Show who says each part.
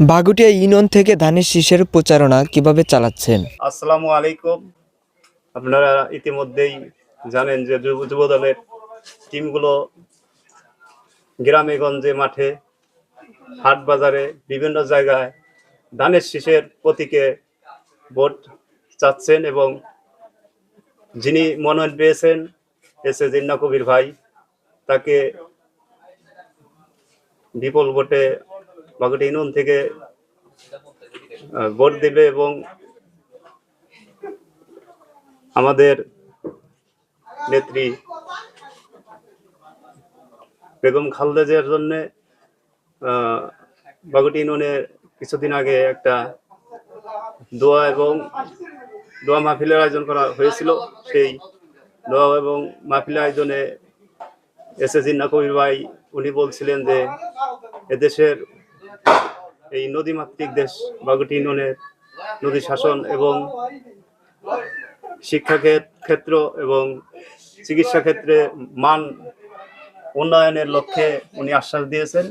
Speaker 1: Bagutia union থেকে ধানের শীষের প্রচারণা কীভাবে চালাচ্ছেন?
Speaker 2: আসসালামু আলাইকুম। আপনারা ইতিমধ্যেই জানেন যে যুব দলের টিমগুলো গ্রামে গঞ্জে মাঠে হাট বাজারে বিভিন্ন জায়গায় ধানের শীষের প্রতীকে ভোট চাচ্ছেন এবং যিনি মনোনয়ন পেয়েছেন, এস এ জিন্না কবির ভাই, তাকে বিপুল ভোটে বাগুটি ইউনিয়ন থেকে ভোট দেবে এবং আমাদের নেত্রী বেগম খালেদা জিয়ার জন্য বাগুটি ইউনিয়নে কিছুদিন আগে একটা দোয়া এবং দোয়া মাহফিলের আয়োজন করা হয়েছিল। সেই দোয়া এবং মাহফিলের আয়োজনে এস এ জিন্না কবির ভাই, উনি বলছিলেন যে এদেশের এই নদীমাতৃক দেশ বাগুটি ইউনিয়নের নদী শাসন এবং শিক্ষা ক্ষেত- ক্ষেত্র এবং চিকিৎসা ক্ষেত্রে মান উন্নয়নের লক্ষ্যে উনি আশ্বাস দিয়েছেন।